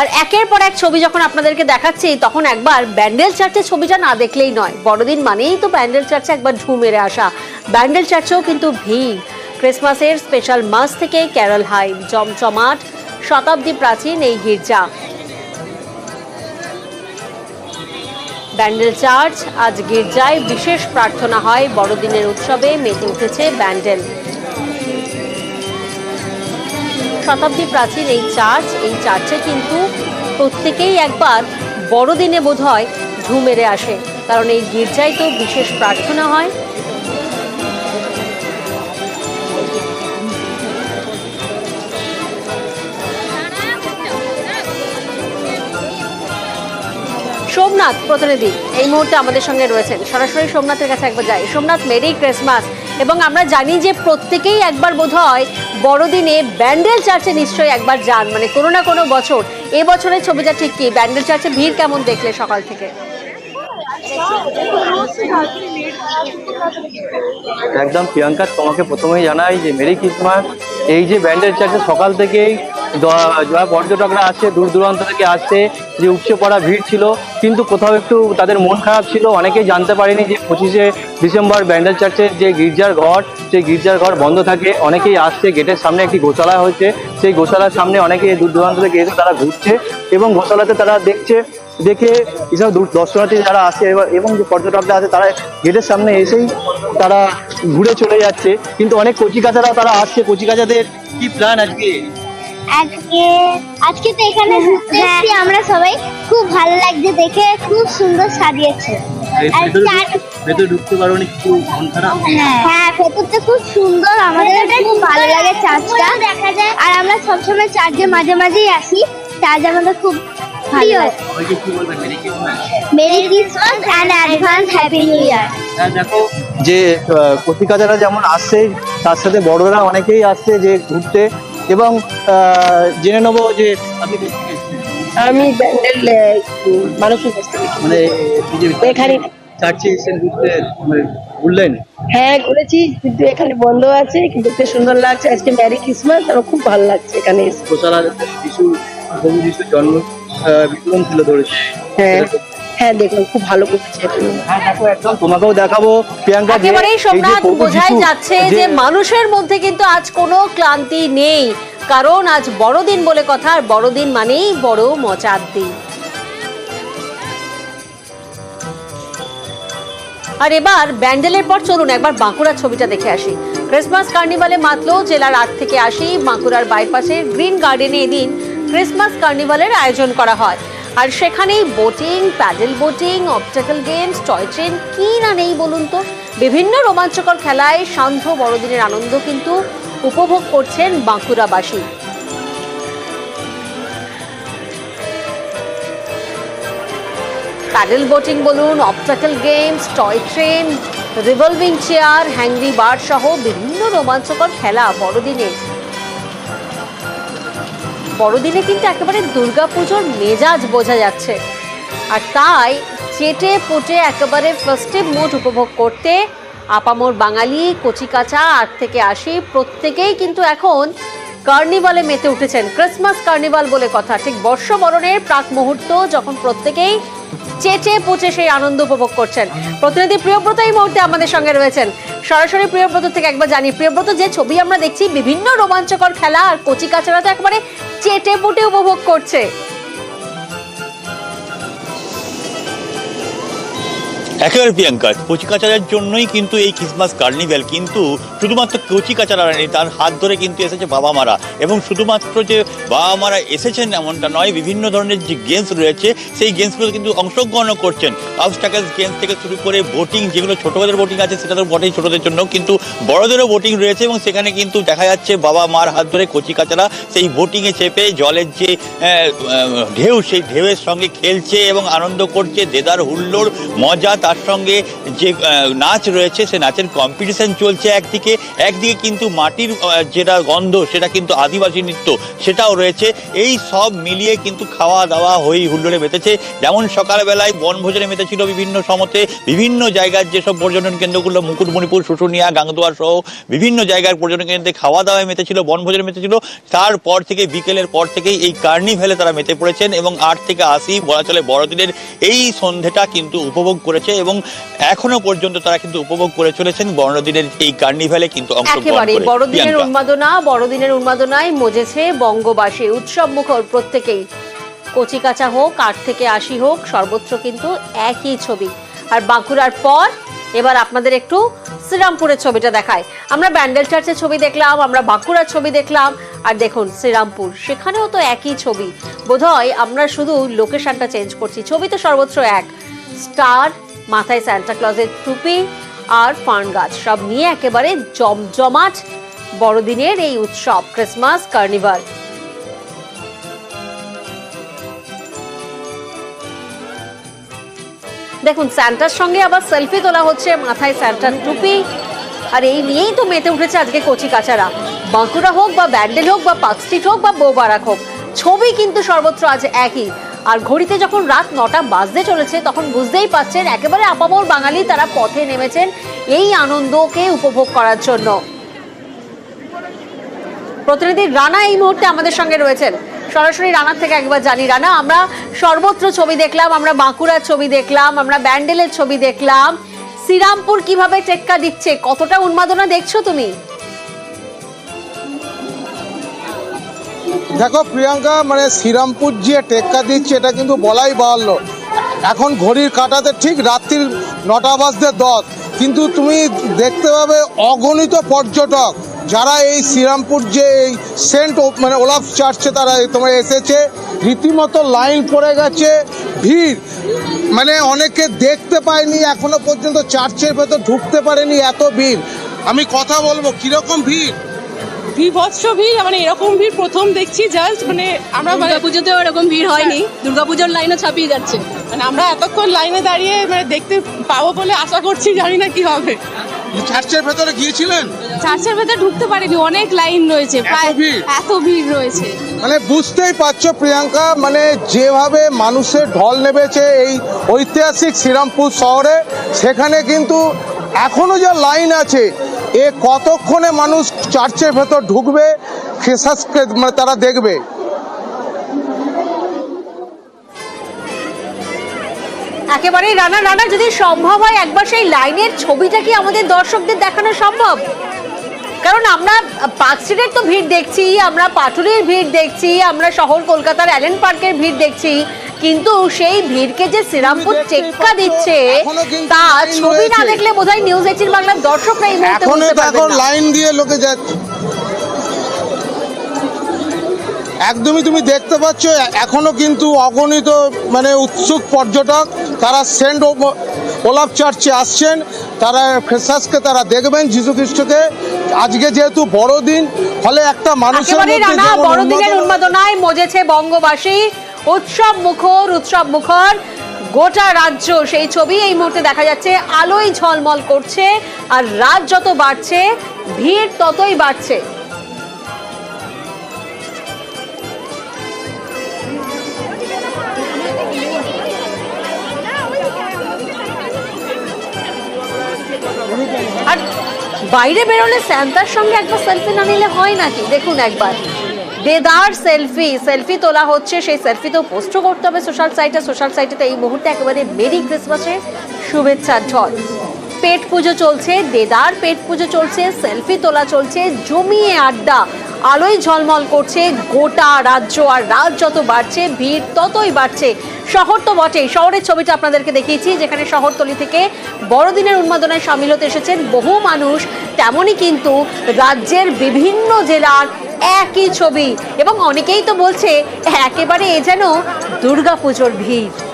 আর একের পর এক ছবি যখন আপনাদেরকে দেখাচ্ছি, তখন একবার ব্যান্ডেল চার্চের ছবিটা না দেখলেই নয়। বড়দিন মানেই তো ব্যান্ডেল চার্চে একবার ঢু মেরে আসা। ব্যান্ডেল চার্চেও কিন্তু ভিড়। ক্রিসমাসের স্পেশাল মাস থেকে ক্যারল হাই, জমজমাট, শতাব্দী প্রাচীন এই গির্জা। ব্যান্ডেল চার্চ আজ গির্জায় বিশেষ প্রার্থনা হয়। বড়দিনের উৎসবে মেতে উঠেছে ব্যান্ডেল। শতাব্দী প্রাচীন এই চার্চ, এই চার্চে কিন্তু প্রত্যেকেই একবার বড়দিনে বোধ হয় ঢু মেরে আসে। কারণ এই গির্জায় তো বিশেষ প্রার্থনা হয়। সোমনাথ প্রতিনিধি, এই মুহূর্তে আমাদের সঙ্গে রয়েছেন। সরাসরি সোমনাথের কাছে একবার যাই। Somnath, merry Christmas. এবং আমরা জানি যে প্রত্যেকেই একবার বোধ হয় বড়দিনে ব্যান্ডেল চার্চে নিশ্চয়ই একবার যান। মানে কোনো না কোনো বছর। এ বছরের ছবিটা ঠিক কি? ব্যান্ডেল চার্চে ভিড় কেমন দেখলে সকাল থেকে? একদম প্রিয়াঙ্কা, তোমাকে প্রথমেই জানাই যে মেরি ক্রিসমাস। এই যে ব্যান্ডেল চার্চে সকাল থেকেই যারা পর্যটকরা আসছে, দূর দূরান্ত থেকে আসছে, যে উপচে পড়া ভিড় ছিল, কিন্তু কোথাও একটু তাদের মন খারাপ ছিল, অনেকেই জানতে পারেনি যে পঁচিশে ডিসেম্বর ব্যান্ডেল চার্চের যে গির্জার ঘর, সেই গির্জার ঘর বন্ধ থাকে, অনেকেই আসছে, গেটের সামনে একটি গোশালা হয়েছে, সেই গোশালার সামনে অনেকে দূর দূরান্ত থেকে এসে তারা ঘুরছে এবং গোশালাতে তারা দেখছে, দেখে এসব দূর দর্শনার্থী যারা আসে এবং যে পর্যটকরা আছে, তারা গেটের সামনে এসেই তারা ঘুরে চলে যাচ্ছে, কিন্তু অনেক কচিকাচারাও তারা আসছে, কচিকাচাদের কি প্ল্যান আজকে? আজকে আজকে তো এখানে ঘুরতে এসেছি। আমরা সবাই খুব ভালো লাগছে দেখে খুব সুন্দর সাজিয়েছে। আর ভেতরে ঢুকতে পারো কিছু মন খারাপ? হ্যাঁ। ভেতরটা খুব সুন্দর আমাদের খুব ভালো লাগে চার্চটা। দেখা যায়। আর আমরা সবসময় চার্চে মাঝে মাঝেই আসি চার্চ আমাদের খুব ভালো merry Christmas and advance happy new year হ্যাঁ দেখো। যে কচিকাচারা যেমন আসছে তার সাথে বড়রা অনেকেই আসছে যে ঘুরতে। এবং জেনে নেব যে আপনি? আমি ব্যান্ডেল মানুষের মানে এখানে চার্চে মানে ঘুরলেন? হ্যাঁ ঘুরেছি কিন্তু এখানে বন্ধ আছে কিন্তু দেখতে সুন্দর লাগছে। আজকে ম্যারি ক্রিসমাস আমার খুব ভালো লাগছে এখানে এসে। যিশু প্রভু জন্ম ছিল ধরেছে। হ্যাঁ। হ্যাঁ দেখুন খুব ভালো করেছে। হ্যাঁ দেখো একদম তোমাকেও দেখাবো। প্রিয়াঙ্কা একেবারেই বোঝাই যাচ্ছে যে যে মানুষের মধ্যে কিন্তু আজ কোনো ক্লান্তি নেই। কারণ আজ বড়দিন বলে কথা আর বড়দিন মানেই বড় মজার দিন। আর এবার ব্যান্ডেলের পর চলুন একবার বাঁকুড়ার ছবিটা দেখে আসি। ক্রিসমাস কার্নিভালে মাতলো জেলার আট থেকে আসি বাঁকুড়ার বাইপাসের গ্রিন গার্ডেনে এদিন ক্রিসমাস কার্নিভালের আয়োজন করা হয়। আর সেখানেই boating paddle boating obstacle games toy train কি না নেই বলুন তো? বিভিন্ন রোমাঞ্চকর খেলায় সান্ধ্য বড়দিনের আনন্দ কিন্তু উপভোগ করছেন বাঁকুড়াবাসী। প্যাডেল বোটিং বলুন obstacle games toy train revolving chair hungry bar সহ বিভিন্ন রোমাঞ্চকর খেলা বড়দিনে। বড়দিনে কিন্তু একেবারে দুর্গা পুজোর মেজাজ বোঝা যাচ্ছে। আর তাই চেটে পুটে একেবারে ফার্স্টে মুড উপভোগ করতে আপামোর বাঙালি, কচিকাচা, আট থেকে আসি প্রত্যেকেই কিন্তু এখন কার্নিভালে মেতে উঠেছেন। ক্রিসমাস কার্নিভাল বলে কথা। ঠিক বর্ষবরণের প্রাক মুহূর্ত যখন প্রত্যেকেই চেটে পুচে সেই আনন্দ উপভোগ করছেন। প্রতিনিধি প্রিয়ব্রত এই মুহূর্তে আমাদের সঙ্গে রয়েছেন। সরাসরি প্রিয়ব্রত থেকে একবার জানি প্রিয়ব্রত, যে ছবি আমরা দেখছি, বিভিন্ন রোমাঞ্চকর খেলা আর কচি কাচারা তো একবারে চেটে পুটে উপভোগ করছে। একেবারে প্রিয়াঙ্কা কচিকাচারের জন্যই কিন্তু এই ক্রিসমাস কার্নিভ্যাল কিন্তু শুধুমাত্র কচিকাচারা নেই তার হাত ধরে কিন্তু এসেছে বাবা মারা এবং শুধুমাত্র যে বাবা মারা এসেছেন এমনটা নয়, বিভিন্ন ধরনের যে গেমস রয়েছে, সেই গেমসগুলো কিন্তু অংশগ্রহণও করছেন। অবস্টাকেলস গেমস থেকে শুরু করে বোটিং যেগুলো ছোটদের বোটিং আছে, সেটা তো বটেই ছোটদের জন্য কিন্তু বড়দেরও বোটিং রয়েছে এবং সেখানে কিন্তু দেখা যাচ্ছে বাবা মার হাত ধরে কচিকাচারা সেই বোটিংয়ে চেপে জলের যে ঢেউ, সেই ঢেউয়ের সঙ্গে খেলছে এবং আনন্দ করছে। দেদার, হুল্লোড়, মজা তার সঙ্গে যে নাচ রয়েছে, সে নাচের কম্পিটিশন চলছে একদিকে। একদিকে কিন্তু মাটির যেটা গন্ধ, সেটা কিন্তু আদিবাসী নৃত্য, সেটাও রয়েছে। এই সব মিলিয়ে কিন্তু খাওয়া দাওয়া হই হুল্লোড়ে মেতেছে। যেমন সকালবেলায় বনভোজনে মেতেছিল বিভিন্ন সমতে, বিভিন্ন জায়গার যেসব পর্যটন কেন্দ্রগুলো, মুকুটমণিপুর, শুশুনিয়া গাংদুয়ার সহ বিভিন্ন জায়গার পর্যটন কেন্দ্রে খাওয়া দাওয়ায় মেতেছিল, বনভোজনে মেতেছিল। তারপর থেকে, বিকেলের পর থেকেই এই কার্নিভ্যালে তারা মেতে পড়েছেন এবং আট থেকে আশি বলা চলে বড়দিনের এই সন্ধেটা কিন্তু উপভোগ করেছে। এবং এখনও পর্যন্ত তারা কিন্তু উপভোগ করে চলেছেন। বড়দিনের এই কার্নিভ্যালে কিন্তু একেবারে বড়দিনের উন্মাদনা বড়দিনের উন্মাদনায় মজেছে বঙ্গবাসী। উৎসব মুখর প্রত্যেকেই। কচি কাঁচা হোক আট থেকে আশি হোক সর্বত্র কিন্তু একই ছবি। আর বাঁকুড়ার পর এবার আপনাদের একটু শ্রীরামপুরের ছবিটা দেখায়। আমরা ব্যান্ডেল চার্চের ছবি দেখলাম আমরা বাঁকুড়ার ছবি দেখলাম আর দেখুন শ্রীরামপুর। সেখানেও তো একই ছবি। বোধহয় আমরা শুধু লোকেশনটা চেঞ্জ করছি। ছবি তো সর্বত্র এক। স্টার মাথায় ক্লজের টুপি আর ফার্ন গাছ সব নিয়ে একেবারে জমজমাট বড়দিনের এই উৎসব ক্রিসমাস কার্নিভাল দেখুন স্যান্টার সঙ্গে আবার সেলফি তোলা হচ্ছে, মাথায় স্যান্টার টুপি। আর এই নিয়েই তো মেতে উঠেছে আজকে কচি কাচারা। বাঁকুড়া হোক বা ব্যান্ডেল হোক বা পার্ক স্ট্রিট হোক বা বৌবারাক হোক, ছবি কিন্তু সর্বত্র আজ একই। আর ঘড়িতে যখন রাত নটা বাজতে চলেছে, তখন বুঝতেই পাচ্ছেন একেবারে আপামর বাঙালি তারা পথে নেমেছেন এই আনন্দকে উপভোগ করার জন্য। প্রতিনিধি রানা এই মুহূর্তে আমাদের সঙ্গে রয়েছেন। সরাসরি রানার থেকে একবার জানি। রানা, আমরা সর্বত্র ছবি দেখলাম, আমরা বাঁকুড়ার ছবি দেখলাম, আমরা ব্যান্ডেলের ছবি দেখলাম। শ্রীরামপুর কীভাবে টেক্কা দিচ্ছে, কতটা উন্মাদনা দেখছ তুমি? দেখো প্রিয়াঙ্কা মানে শ্রীরামপুর যে টেক্কা দিচ্ছে, এটা কিন্তু বলাই বাহাল্য। এখন ঘড়ির কাটাতে ঠিক রাত্রির নটা বাজতে দশ। কিন্তু তুমি দেখতে পাবে অগণিত পর্যটক, যারা এই শ্রীরামপুর যে এই সেন্ট মানে ওলাফ চার্চে তারা তোমার এসেছে। রীতিমতো লাইন পড়ে গেছে, ভিড়। মানে অনেকে দেখতে পায়নি, এখনও পর্যন্ত চার্চের ভেতর ঢুকতে পারেনি এত ভিড়। আমি কথা বলব, কীরকম ভিড়? বিভৎস ভিড় মানে এরকম ভিড় প্রথম দেখছি জাস্ট মানে আমরা মানে পুজোতেও এরকম ভিড় হয়নি। দুর্গাপুজোর লাইনও ছাপিয়ে যাচ্ছে। মানে আমরা এতক্ষণ লাইনে দাঁড়িয়ে মানে দেখতে পাবো বলে আশা করছি জানি না কি হবে। চার্চের ভেতরে গিয়েছিলেন? চার্চের ভেতরে ঢুকতে পারিনি অনেক লাইন রয়েছে প্রায় ভিড়? এত ভিড় রয়েছে। মানে বুঝতেই পারছ প্রিয়াঙ্কা মানে যেভাবে মানুষের ঢল নেমেছে এই ঐতিহাসিক শ্রীরামপুর শহরে সেখানে কিন্তু এখনও যা লাইন আছে এ কতক্ষণে মানুষ চার্চের ভেতর ঢুকবে ফেসাসকে মানে তারা দেখবে। একেবারেই রানা রানা, যদি সম্ভব হয় একবার সেই লাইনের ছবিটা কি আমাদের দর্শকদের দেখানো সম্ভব? কারণ আমরা পার্ক স্ট্রিটের তো ভিড় দেখছি, আমরা পাটুলির ভিড় দেখছি, আমরা শহর কলকাতার অ্যালেন পার্কের ভিড় দেখছি। কিন্তু সেই ভিড়কে যে শ্রীরামপুর চেক্কা দিচ্ছে তা ছবি না। দেখলে বোধহয় নিউজ এইটিন বাংলার দর্শকরা এই মুহূর্তে এখনও বুঝতে পারবেন লাইন দিয়ে লোকে যাচ্ছে একদমই তুমি দেখতে পাচ্ছ এখনও কিন্তু অগণিত মানে উৎসুক পর্যটক তারা সেন্ট ও- ওলাফ চার্চে আসছেন তারা ফেসাসকে তারা দেখবেন যীশু খ্রিস্টকে আজকে যেহেতু বড়দিন ফলে একটা মানুষের বড়দিনের উন্মাদনা- উন্মাদনায় মজেছে বঙ্গবাসী। উৎসব মুখর উৎসব মুখর। গোটা রাজ্য সেই ছবি এই মুহূর্তে দেখা যাচ্ছে। আলোয় ঝলমল করছে আর রাত যত বাড়ছে, ভিড় ততই বাড়ছে। আর বাইরে বেরোলে স্যান্তার সঙ্গে একবার সেলফি না নিলে হয় নাকি? দেখুন একবার। দেদার সেলফি সেলফি তোলা হচ্ছে, সেই সেলফি তো পোস্টও করতে হবে সোশ্যাল সাইটে সোশ্যাল সাইটে এই মুহূর্তে একেবারে মেরি ক্রিসমাসের শুভেচ্ছার ঢল। পেট পুজো চলছে দেদার পেট পুজো চলছে, সেলফি তোলা চলছে, জমিয়ে আড্ডা। আলোয় ঝলমল করছে গোটা রাজ্য আর রাত যত বাড়ছে, ভিড় ততই বাড়ছে। শহর তো বটেই, শহরের ছবিটা আপনাদেরকে দেখিয়েছি, যেখানে শহরতলি থেকে বড়দিনের উন্মাদনায় সামিল হতে এসেছেন বহু মানুষ। তেমনই কিন্তু রাজ্যের বিভিন্ন জেলার একই ছবি। এবং অনেকেই তো বলছে একেবারে এ যেন দুর্গাপুজোর ভিড়।